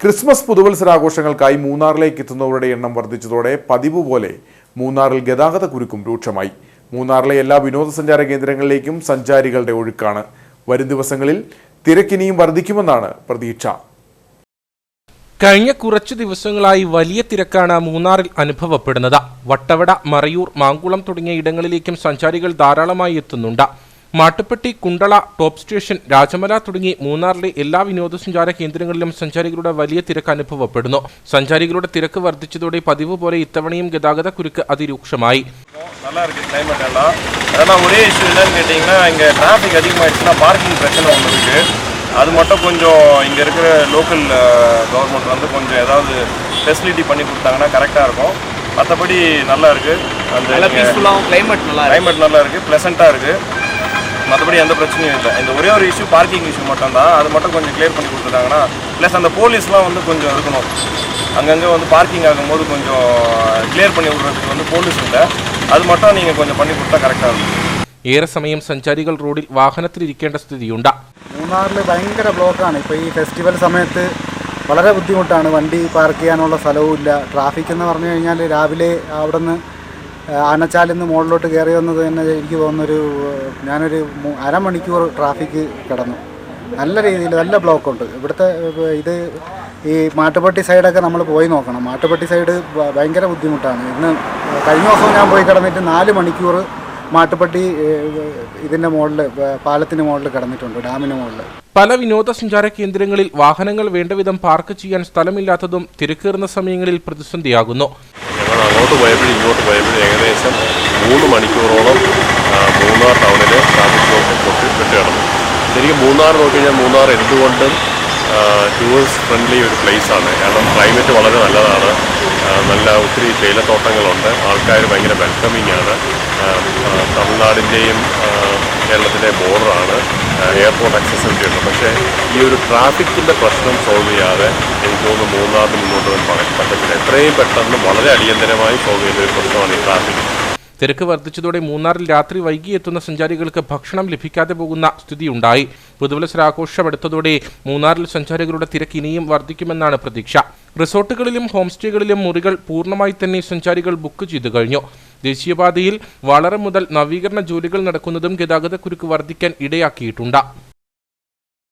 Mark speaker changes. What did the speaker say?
Speaker 1: Christmas പുതുവത്സരാഘോഷങ്ങൾക്കായി മൂന്നാറിലേക്ക് എത്തുന്നവരുടെ എണ്ണം വർദ്ധിച്ചതോടെ പതിവ് പോലെ മൂന്നാറിൽ ഗതാഗത കുരുക്കും രൂക്ഷമായി. മൂന്നാറിലെ എല്ലാ വിനോദസഞ്ചാര കേന്ദ്രങ്ങളിലേക്കും സഞ്ചാരികളുടെ ഒഴുക്കാണ്. വരും ദിവസങ്ങളിൽ തിരക്കിനിയും വർദ്ധിക്കുമെന്നാണ് പ്രതീക്ഷ.
Speaker 2: കഴിഞ്ഞ കുറച്ചു ദിവസങ്ങളായി വലിയ തിരക്കാണ് മൂന്നാറിൽ അനുഭവപ്പെടുന്നത്. വട്ടവട മറയൂർ മാങ്കുളം തുടങ്ങിയ ഇടങ്ങളിലേക്കും സഞ്ചാരികൾ ധാരാളമായി എത്തുന്നുണ്ട്. മാട്ടുപ്പെട്ടി കുണ്ടള ടോപ്പ് സ്റ്റേഷൻ രാജമല തുടങ്ങി മൂന്നാറിലെ എല്ലാ വിനോദസഞ്ചാര കേന്ദ്രങ്ങളിലും സഞ്ചാരികളുടെ വലിയ തിരക്ക് അനുഭവപ്പെടുന്നു സഞ്ചാരികളുടെ തിരക്ക് വർദ്ധിച്ചതോടെ പതിവ് പോലെ இத்தவணையும் கதாகத குறுக்கு அதிரூக்ஷமாய்
Speaker 3: நல்லா இருக்கு கிளைமேட் எல்லாம் ஆனால் ஒரே இஷ்யூ என்னன்னு கேட்டிங்கன்னா இங்கே டிராஃபிக் அதிகமாகிடுச்சுன்னா பார்க்கிங் பிரச்சனை ஒன்று இருக்குது அது மட்டும் கொஞ்சம் இங்கே இருக்கிற லோக்கல் கவர்மெண்ட் வந்து கொஞ்சம் ஏதாவது ஃபெசிலிட்டி பண்ணி கொடுத்தாங்கன்னா கரெக்டாக இருக்கும் மற்றபடி நல்லா இருக்குது
Speaker 4: நல்லா
Speaker 3: அந்த
Speaker 4: பீஸ்ஃபுல்லாகவும் கிளைமேட் நல்லா இருக்கு
Speaker 3: கிளைமேட் நல்லா இருக்குது ப்ளசண்ட்டாக இருக்குது மற்றபடி எந்த பிரச்சனையும் இல்லை இந்த ஒரே ஒரு இஷ்யூ பார்க்கிங் இஷ்யூ மட்டும் தான் அது மட்டும் கொஞ்சம் கிளியர் பண்ணி கொடுத்துட்டாங்கன்னா ப்ளஸ் அந்த போலீஸ்லாம் வந்து கொஞ்சம் இருக்கணும் அங்கங்கே வந்து பார்க்கிங் ஆகும்போது கொஞ்சம் கிளியர் பண்ணி விடுறதுக்கு வந்து போலீஸ் இல்லை அது மட்டும் நீங்கள் கொஞ்சம் பண்ணி கொடுத்தா கரெக்டாக இருக்கும்
Speaker 2: ഏറെ സമയം സഞ്ചാരികൾ റോഡിൽ വാഹനത്തിലിരിക്കേണ്ട സ്ഥിതിയുണ്ട്
Speaker 5: മൂന്നാറിൽ ഭയങ്കര ബ്ലോക്കാണ് ഇപ്പോൾ ഈ ഫെസ്റ്റിവൽ സമയത്ത് വളരെ ബുദ്ധിമുട്ടാണ് വണ്ടി പാർക്ക് ചെയ്യാനുള്ള സ്ഥലവും ഇല്ല ട്രാഫിക് എന്ന് പറഞ്ഞു കഴിഞ്ഞാൽ രാവിലെ അവിടെ നിന്ന് ആനച്ചാലിൽ നിന്ന് മുകളിലോട്ട് കയറി വന്നത് തന്നെ എനിക്ക് തോന്നുന്നൊരു ഞാനൊരു അരമണിക്കൂർ ട്രാഫിക് കിടന്നു. നല്ല രീതിയിൽ നല്ല ബ്ലോക്കുണ്ട് ഇവിടുത്തെ ഇത് ഈ മാട്ടുപട്ടി സൈഡൊക്കെ നമ്മൾ പോയി നോക്കണം. മാട്ടുപട്ടി സൈഡ് ഭയങ്കര ബുദ്ധിമുട്ടാണ്. ഇന്ന് കഴിഞ്ഞ ദിവസം ഞാൻ പോയി കിടന്നിട്ട് നാല് മണിക്കൂർ മാട്ടുപട്ടി ഇതിന്റെ മുകളിൽ പാലത്തിന് മുകളിൽ കിടന്നിട്ടുണ്ട് ഡാമിന് മുകളിൽ
Speaker 2: പല വിനോദസഞ്ചാര കേന്ദ്രങ്ങളിൽ വാഹനങ്ങൾ വേണ്ടവിധം പാർക്ക് ചെയ്യാൻ സ്ഥലമില്ലാത്തതും തിരക്കേറുന്ന സമയങ്ങളിൽ പ്രതിസന്ധിയാകുന്നു.
Speaker 6: ഞങ്ങൾ അങ്ങോട്ട് പോയപ്പോഴും ഇങ്ങോട്ട് പോയപ്പോഴും ഏകദേശം മൂന്ന് മണിക്കൂറോളം മൂന്നാർ ടൗണിൽ ട്രാഫിക് ബ്ലോക്ക് പൊട്ടി പെട്ട് കിടന്നു ശരിക്കും മൂന്നാർ നോക്കിക്കഴിഞ്ഞാൽ മൂന്നാർ എന്തുകൊണ്ടും ടൂറിസ്റ്റ് ഫ്രണ്ട്ലി ഒരു പ്ലേസാണ് കാരണം ക്ലൈമറ്റ് വളരെ നല്ലതാണ്. നല്ല ഒത്തിരി തേയിലത്തോട്ടങ്ങളുണ്ട്. ആൾക്കാർ ഭയങ്കര വെൽക്കമിങ് ആണ്. തമിഴ്നാടിന്റെയും കേരളത്തിന്റെ ബോർഡറാണ് എയർപോർട്ട് അക്സസിബിലിറ്റി ഉണ്ട്. പക്ഷേ ഈ ഒരു ട്രാഫിക്കിന്റെ പ്രശ്നം സോൾവ് ചെയ്യാതെ എനിക്ക് മൂന്നാറിന് മുന്നോട്ട് പറയാൻ പറ്റത്തില്ല എത്രയും പെട്ടെന്ന് വളരെ അടിയന്തരമായി പോകേണ്ട ഒരു പ്രശ്നമാണ് ഈ ട്രാഫിക്
Speaker 2: തിരക്ക് വർദ്ധിച്ചതോടെ മൂന്നാറിൽ രാത്രി വൈകി എത്തുന്ന സഞ്ചാരികൾക്ക് ഭക്ഷണം ലഭിക്കാതെ പോകുന്ന സ്ഥിതിയുണ്ടായി. പുതുവത്സരാഘോഷം അടുത്തതോടെ മൂന്നാറിൽ സഞ്ചാരികളുടെ തിരക്ക് ഇനിയും വർദ്ധിക്കുമെന്നാണ് പ്രതീക്ഷ. റിസോർട്ടുകളിലും ഹോംസ്റ്റേകളിലും മുറികൾ പൂർണമായി തന്നെ സഞ്ചാരികൾ ബുക്ക് ചെയ്തു കഴിഞ്ഞു. ദേശീയപാതയിൽ വളരെ മുതൽ നവീകരണ ജോലികൾ നടക്കുന്നതും ഗതാഗതക്കുരുക്ക് വർദ്ധിക്കാൻ ഇടയാക്കിയിട്ടുണ്ട്.